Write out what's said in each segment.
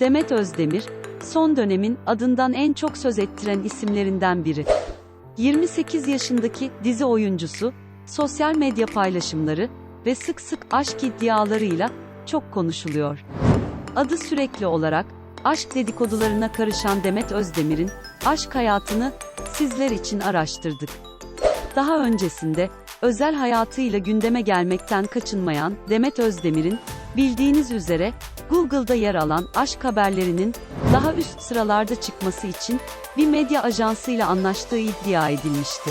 Demet Özdemir, son dönemin adından en çok söz ettiren isimlerinden biri. 28 yaşındaki dizi oyuncusu, sosyal medya paylaşımları ve sık sık aşk iddialarıyla çok konuşuluyor. Adı sürekli olarak aşk dedikodularına karışan Demet Özdemir'in aşk hayatını sizler için araştırdık. Daha öncesinde özel hayatıyla gündeme gelmekten kaçınmayan Demet Özdemir'in bildiğiniz üzere Google'da yer alan aşk haberlerinin daha üst sıralarda çıkması için bir medya ajansıyla anlaştığı iddia edilmişti.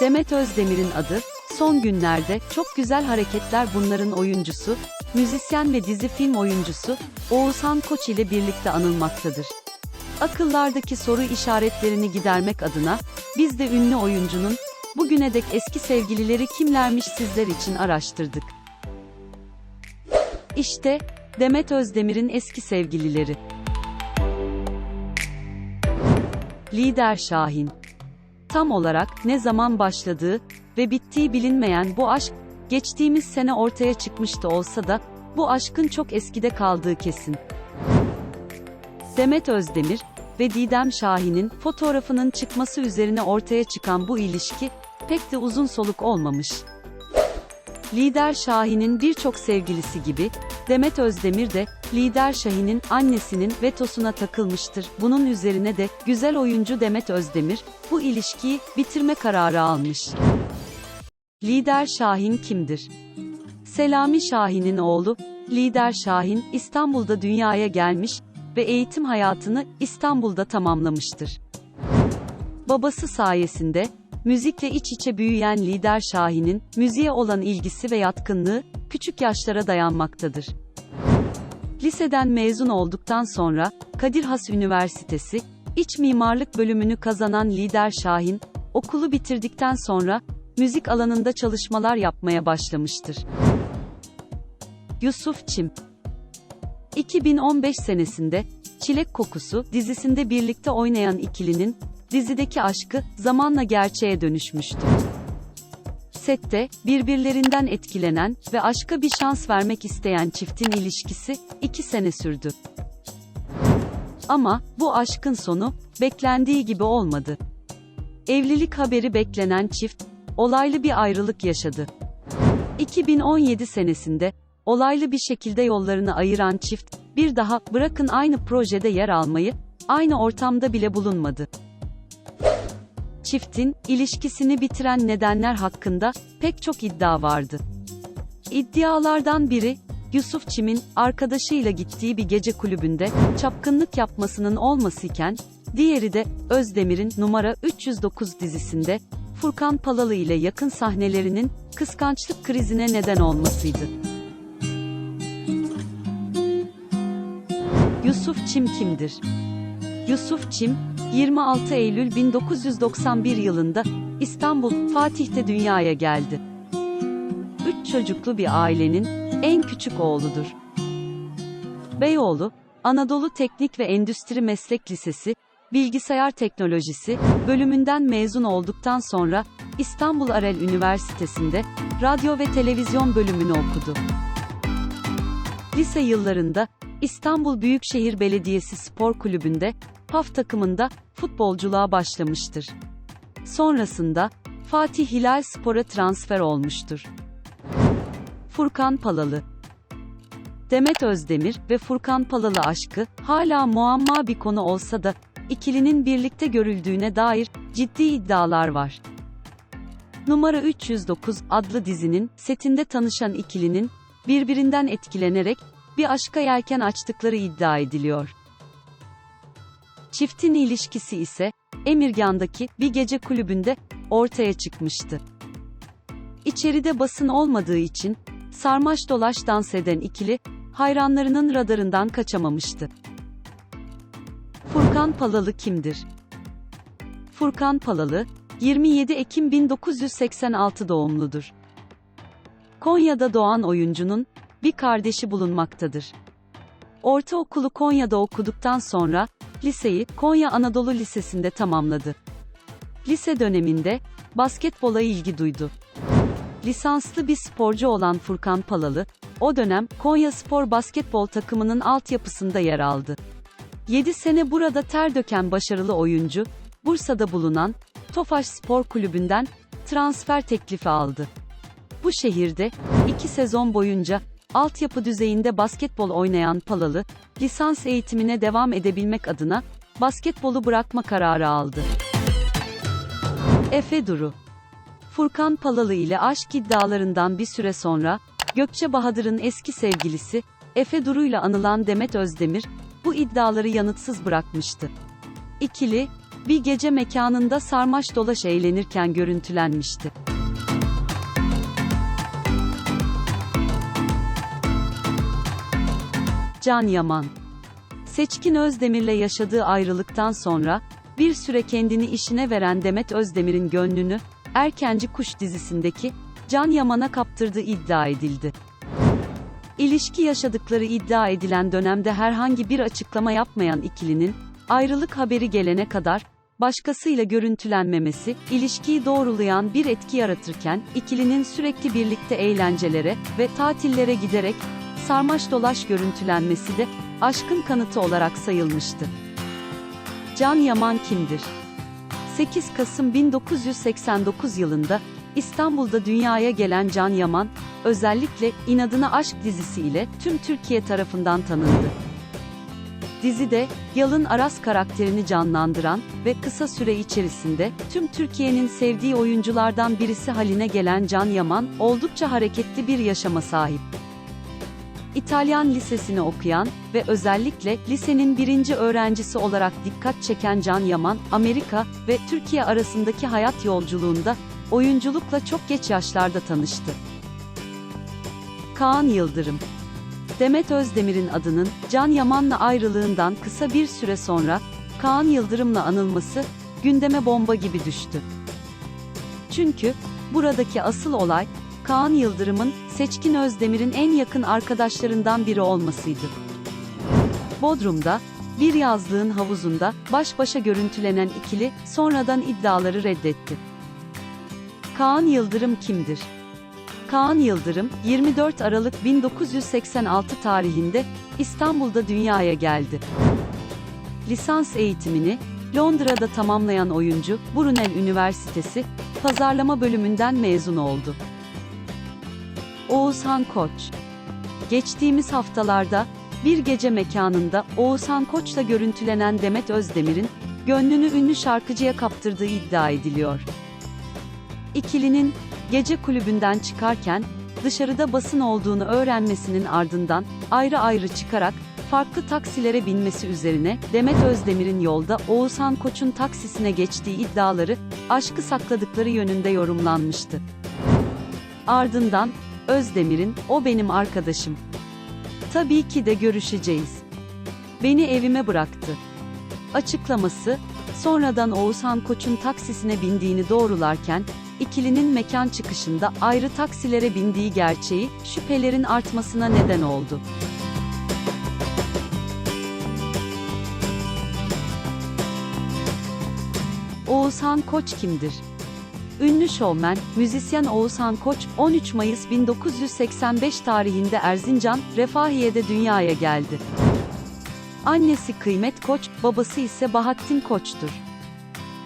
Demet Özdemir'in adı, son günlerde çok güzel hareketler bunların oyuncusu, müzisyen ve dizi film oyuncusu, Oğuzhan Koç ile birlikte anılmaktadır. Akıllardaki soru işaretlerini gidermek adına, biz de ünlü oyuncunun, bugüne dek eski sevgilileri kimlermiş sizler için araştırdık. İşte, Demet Özdemir'in eski sevgilileri. Lider Şahin Tam olarak ne zaman başladığı ve bittiği bilinmeyen bu aşk, geçtiğimiz sene ortaya çıkmıştı olsa da, bu aşkın çok eskide kaldığı kesin. Demet Özdemir ve Didem Şahin'in fotoğrafının çıkması üzerine ortaya çıkan bu ilişki, pek de uzun soluk olmamış. Lider Şahin'in birçok sevgilisi gibi, Demet Özdemir de, Lider Şahin'in annesinin vetosuna takılmıştır. Bunun üzerine de, güzel oyuncu Demet Özdemir, bu ilişkiyi bitirme kararı almış. Lider Şahin kimdir? Selami Şahin'in oğlu, Lider Şahin, İstanbul'da dünyaya gelmiş ve eğitim hayatını İstanbul'da tamamlamıştır. Babası sayesinde, müzikle iç içe büyüyen Lider Şahin'in, müziğe olan ilgisi ve yatkınlığı, küçük yaşlara dayanmaktadır. Liseden mezun olduktan sonra, Kadir Has Üniversitesi, İç Mimarlık bölümünü kazanan Lider Şahin, okulu bitirdikten sonra, müzik alanında çalışmalar yapmaya başlamıştır. Yusuf Çim 2015 senesinde, Çilek Kokusu dizisinde birlikte oynayan ikilinin, dizideki aşkı, zamanla gerçeğe dönüşmüştü. Sette, birbirlerinden etkilenen ve aşka bir şans vermek isteyen çiftin ilişkisi, iki sene sürdü. Ama, bu aşkın sonu, beklendiği gibi olmadı. Evlilik haberi beklenen çift, olaylı bir ayrılık yaşadı. 2017 senesinde, olaylı bir şekilde yollarını ayıran çift, bir daha, bırakın aynı projede yer almayı, aynı ortamda bile bulunmadı. Çiftin, ilişkisini bitiren nedenler hakkında, pek çok iddia vardı. İddialardan biri, Yusuf Çim'in, arkadaşıyla gittiği bir gece kulübünde, çapkınlık yapmasının olmasıyken, diğeri de, Özdemir'in, numara 309 dizisinde, Furkan Palalı ile yakın sahnelerinin, kıskançlık krizine neden olmasıydı. Yusuf Çim kimdir? Yusuf Çim, 26 Eylül 1991 yılında İstanbul, Fatih'te dünyaya geldi. Üç çocuklu bir ailenin en küçük oğludur. Beyoğlu, Anadolu Teknik ve Endüstri Meslek Lisesi, Bilgisayar Teknolojisi bölümünden mezun olduktan sonra İstanbul Arel Üniversitesi'nde radyo ve televizyon bölümünü okudu. Lise yıllarında İstanbul Büyükşehir Belediyesi Spor Kulübü'nde PAF takımında futbolculuğa başlamıştır. Sonrasında Fatih Hilal Spor'a transfer olmuştur. Furkan Palalı Demet Özdemir ve Furkan Palalı aşkı hala muamma bir konu olsa da ikilinin birlikte görüldüğüne dair ciddi iddialar var. Numara 309 adlı dizinin setinde tanışan ikilinin birbirinden etkilenerek bir aşka yelken açtıkları iddia ediliyor. Çiftin ilişkisi ise Emirgan'daki bir gece kulübünde ortaya çıkmıştı. İçeride basın olmadığı için sarmaş dolaş dans eden ikili hayranlarının radarından kaçamamıştı. Furkan Palalı kimdir? Furkan Palalı 27 Ekim 1986 doğumludur. Konya'da doğan oyuncunun bir kardeşi bulunmaktadır. Ortaokulu Konya'da okuduktan sonra liseyi Konya Anadolu Lisesi'nde tamamladı. Lise döneminde basketbola ilgi duydu. lisanslı bir sporcu olan Furkan Palalı, o dönem Konya Spor basketbol takımının altyapısında yer aldı. 7 sene burada ter döken başarılı oyuncu, Bursa'da bulunan Tofaş Spor Kulübü'nden transfer teklifi aldı. Bu şehirde 2 sezon boyunca altyapı düzeyinde basketbol oynayan Palalı, lisans eğitimine devam edebilmek adına basketbolu bırakma kararı aldı. Efe Duru Furkan Palalı ile aşk iddialarından bir süre sonra, Gökçe Bahadır'ın eski sevgilisi, Efe Duru ile anılan Demet Özdemir, bu iddiaları yanıtsız bırakmıştı. İkili, bir gece mekanında sarmaş dolaş eğlenirken görüntülenmişti. Can Yaman Seçkin Özdemir'le yaşadığı ayrılıktan sonra, bir süre kendini işine veren Demet Özdemir'in gönlünü, Erkenci Kuş dizisindeki, Can Yaman'a kaptırdığı iddia edildi. İlişki yaşadıkları iddia edilen dönemde herhangi bir açıklama yapmayan ikilinin, ayrılık haberi gelene kadar, başkasıyla görüntülenmemesi, ilişkiyi doğrulayan bir etki yaratırken, ikilinin sürekli birlikte eğlencelere ve tatillere giderek, sarmaş dolaş görüntülenmesi de, aşkın kanıtı olarak sayılmıştı. Can Yaman kimdir? 8 Kasım 1989 yılında, İstanbul'da dünyaya gelen Can Yaman, özellikle İnadına Aşk dizisiyle tüm Türkiye tarafından tanındı. Dizide, Yalın Aras karakterini canlandıran ve kısa süre içerisinde tüm Türkiye'nin sevdiği oyunculardan birisi haline gelen Can Yaman, oldukça hareketli bir yaşama sahip. İtalyan lisesini okuyan ve özellikle lisenin birinci öğrencisi olarak dikkat çeken Can Yaman, Amerika ve Türkiye arasındaki hayat yolculuğunda oyunculukla çok geç yaşlarda tanıştı. Kaan Yıldırım Demet Özdemir'in adının Can Yaman'la ayrılığından kısa bir süre sonra Kaan Yıldırım'la anılması gündeme bomba gibi düştü. Çünkü buradaki asıl olay Kaan Yıldırım'ın Seçkin Özdemir'in en yakın arkadaşlarından biri olmasıydı. Bodrum'da bir yazlığın havuzunda baş başa görüntülenen ikili sonradan iddiaları reddetti. Kaan Yıldırım kimdir? Kaan Yıldırım, 24 Aralık 1986 tarihinde İstanbul'da dünyaya geldi. Lisans eğitimini Londra'da tamamlayan oyuncu, Brunel Üniversitesi Pazarlama bölümünden mezun oldu. Oğuzhan Koç Geçtiğimiz haftalarda bir gece mekanında Oğuzhan Koç'la görüntülenen Demet Özdemir'in gönlünü ünlü şarkıcıya kaptırdığı iddia ediliyor. İkilinin gece kulübünden çıkarken dışarıda basın olduğunu öğrenmesinin ardından ayrı ayrı çıkarak farklı taksilere binmesi üzerine Demet Özdemir'in yolda Oğuzhan Koç'un taksisine geçtiği iddiaları aşkı sakladıkları yönünde yorumlanmıştı. Ardından Özdemir'in "O benim arkadaşım. Tabii ki de görüşeceğiz. Beni evime bıraktı." açıklaması sonradan Oğuzhan Koç'un taksisine bindiğini doğrularken ikilinin mekan çıkışında ayrı taksilere bindiği gerçeği şüphelerin artmasına neden oldu. Oğuzhan Koç kimdir? Ünlü şovmen, müzisyen Oğuzhan Koç, 13 Mayıs 1985 tarihinde Erzincan, Refahiye'de dünyaya geldi. Annesi Kıymet Koç, babası ise Bahattin Koç'tur.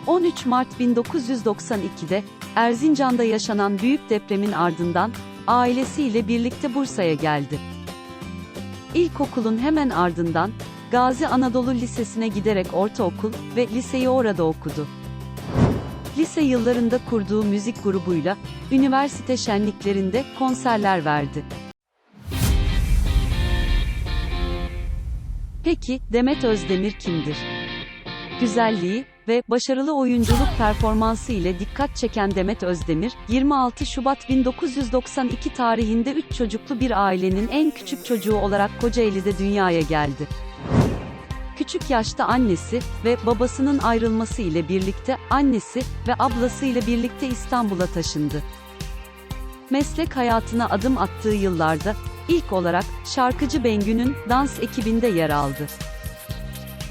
13 Mart 1992'de Erzincan'da yaşanan büyük depremin ardından ailesiyle birlikte Bursa'ya geldi. İlkokulun hemen ardından Gazi Anadolu Lisesi'ne giderek ortaokul ve liseyi orada okudu. Lise yıllarında kurduğu müzik grubuyla üniversite şenliklerinde konserler verdi. Peki Demet Özdemir kimdir? Güzelliği ve başarılı oyunculuk performansı ile dikkat çeken Demet Özdemir, 26 Şubat 1992 tarihinde 3 çocuklu bir ailenin en küçük çocuğu olarak Kocaeli'de dünyaya geldi. Küçük yaşta annesi ve babasının ayrılması ile birlikte annesi ve ablası ile birlikte İstanbul'a taşındı. Meslek hayatına adım attığı yıllarda ilk olarak şarkıcı Bengü'nün dans ekibinde yer aldı.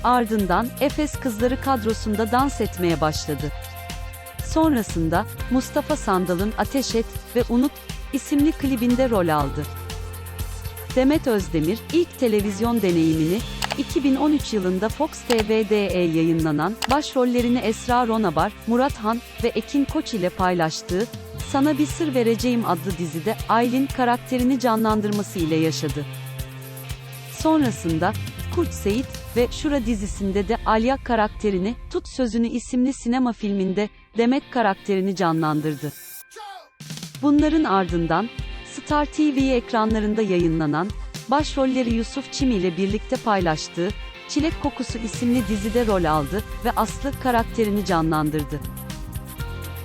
Ardından Efes Kızları kadrosunda dans etmeye başladı. Sonrasında Mustafa Sandal'ın Ateş Et ve Unut isimli klibinde rol aldı. Demet Özdemir ilk televizyon deneyimini 2013 yılında Fox TV'de yayınlanan başrollerini Esra Ronabar, Murat Han ve Ekin Koç ile paylaştığı Sana Bir Sır Vereceğim adlı dizide Aylin karakterini canlandırması ile yaşadı. Sonrasında Kurt Seyit ve Şura dizisinde de Alya karakterini Tut Sözünü isimli sinema filminde Demet karakterini canlandırdı. Bunların ardından Star TV ekranlarında yayınlanan başrolleri Yusuf Çim ile birlikte paylaştığı Çilek Kokusu isimli dizide rol aldı ve Aslı karakterini canlandırdı.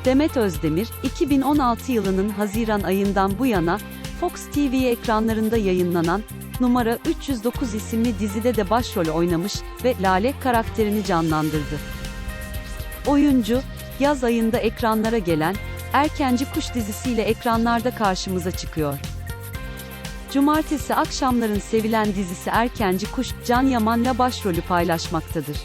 Demet Özdemir, 2016 yılının Haziran ayından bu yana Fox TV ekranlarında yayınlanan Numara 309 isimli dizide de başrol oynamış ve Lale karakterini canlandırdı. Oyuncu, yaz ayında ekranlara gelen Erkenci Kuş dizisiyle ekranlarda karşımıza çıkıyor. Cumartesi akşamların sevilen dizisi Erkenci Kuş, Can Yaman'la başrolü paylaşmaktadır.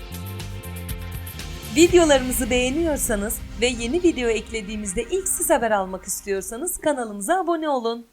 Videolarımızı beğeniyorsanız ve yeni video eklediğimizde ilk siz haber almak istiyorsanız kanalımıza abone olun.